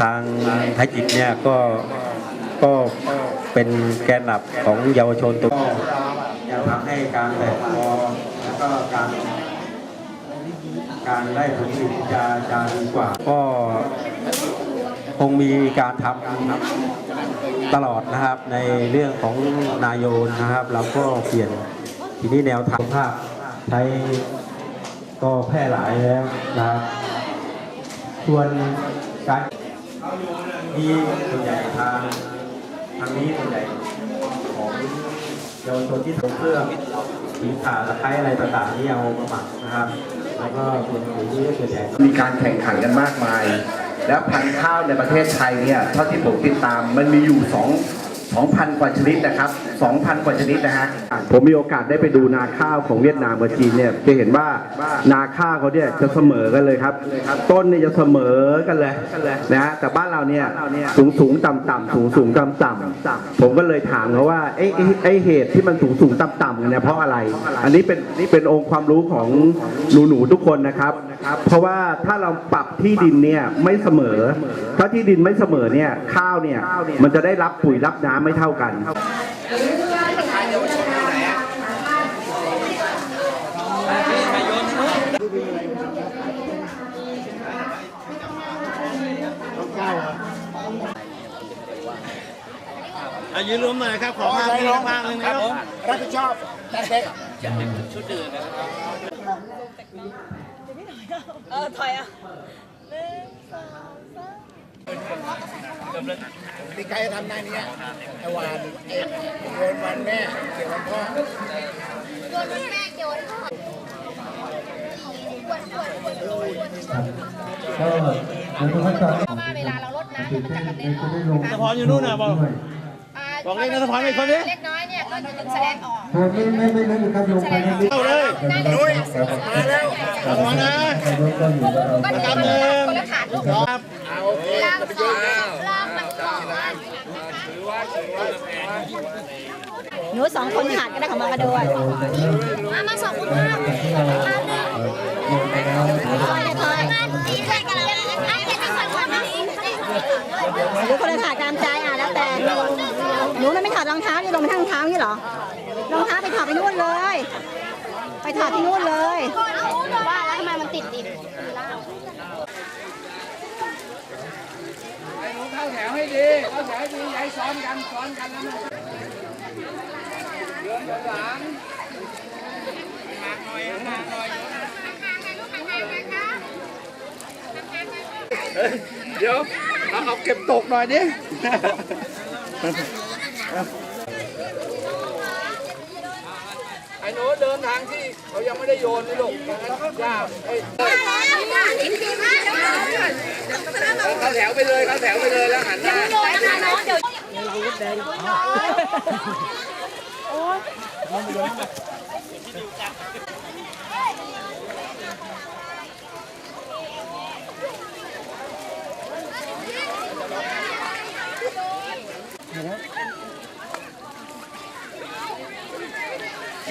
ทางไทยจิตเนี่ยก็ก็เป็นแกนหลักของเยาวชนตัวจะทำให้การแตกคอแล้วก็การการได้ผลผลิตจะจะดีกว่า ก็คงมีการทำตลอดนะครับในเรื่องของนายโยนนะครับ เราก็เปลี่ยนทีนี้แนวทางภาพใช้ก็แพร่หลายแล้วนะครับส่วนการ มีส่วนใหญ่ทางทางนี้ส่วนใหญ่ของเยาวชนที่ทำเครื่องผีขาตะไคร้อะไรต่างๆที่เอามาหมักนะครับ แล้วก็ส่วนปุ๋ยนี่ส่วนใหญ่มีการแข่งขันกันมากมาย แล้วพันธุ์ข้าวในประเทศไทยเนี่ยเท่าที่ผมติดตามมันมีอยู่สอง 2,000 กว่าชนิดนะครับ 2,000 กว่าชนิดนะฮะ ผมมีโอกาสได้ไปดูนาข้าวของเวียดนามกับจีนเนี่ยจะเห็นว่านาข้าวเขาเนี่ยจะเสมอกันเลยครับ ต้นเนี่ยจะเสมอกันเลยนะฮะแต่บ้านเราเนี่ยสูงสูงต่ำต่ำสูงสูงต่ำต่ำผมก็เลยถามเขาว่าไอ้ไอ้ไอ้เหตุที่มันสูงสูงต่ำต่ำกันเนี่ยเพราะอะไร อันนี้เป็นนี่เป็นองค์ความรู้ของหนูหนูๆทุกคนนะครับ เพราะว่าถ้าเราปรับที่ดินเนี่ยไม่เสมอ ถ้าที่ดินไม่เสมอเนี่ยข้าวเนี่ยมันจะได้รับปุ๋ยรับน้ำไม่เท่ากันอายืนรวมหน่อยครับ ขอภาพนี้ภาพหนึงนะครับผมรับผิดชอบแท็กเด็ กเออถอยอะหนึ่งสองสามมีใครจะทำได้เนี้ยไอ้วานไอ้โยนวันแม่เกี่ยววันพ่อโยนแม่โยนพ่อวนวนวนวนวนก็เดี๋ยวทุกขั้นตอนเพราะว่าเวลาเราลดน้ำเนี่ยมันจะกระเด็นออกสะพรอยู่นู่นน่ะบอกอ่า บอกเลขนะสะพานอีกคนดิเล็กน้อยเนี่ยก็จะแสดงออกไม่ไม่ไม่ไม่ครับลงไปนิดเข้าเลยนุ้ยมาแล้วระวังนะลงก็อยู่แล้วก็จะเป็นคนละครับเอาโอเคล่างสองล่ามันสองล่างหนูสองคนขาดก็ได้ของมากระโดดมามาสองคนภาพภาพหนึ่งลงไปแล้วถอยถอยตีใครกันแล้วไอ้เด็กที่สองคนนี้หนูคนละขาดตามใจอะแล้วแต่หนู หนูมันไม่ถอดรองเท้านี่ลงไปทั้งรองเท้านี่เหรอ รองเท้าไปถอดไปนู่นเลย ไปถอดที่นู่นเลย ว่าแล้วทำไมมันติดดินเข้าแถวให้ดีเข้าแถวให้ดีอย่าให้ซ้อนกันซ้อนกันแล้วมันเดินหลังเดี๋ยวเอาเอาเก็บตกหน่อยดิ ไอ้หนูเดินทางที่เขายังไม่ได้โยนนี่ลูกยากไอ้เข้าแถวไปเลยเข้าแถวไปเลยแล้วหันหน้าโย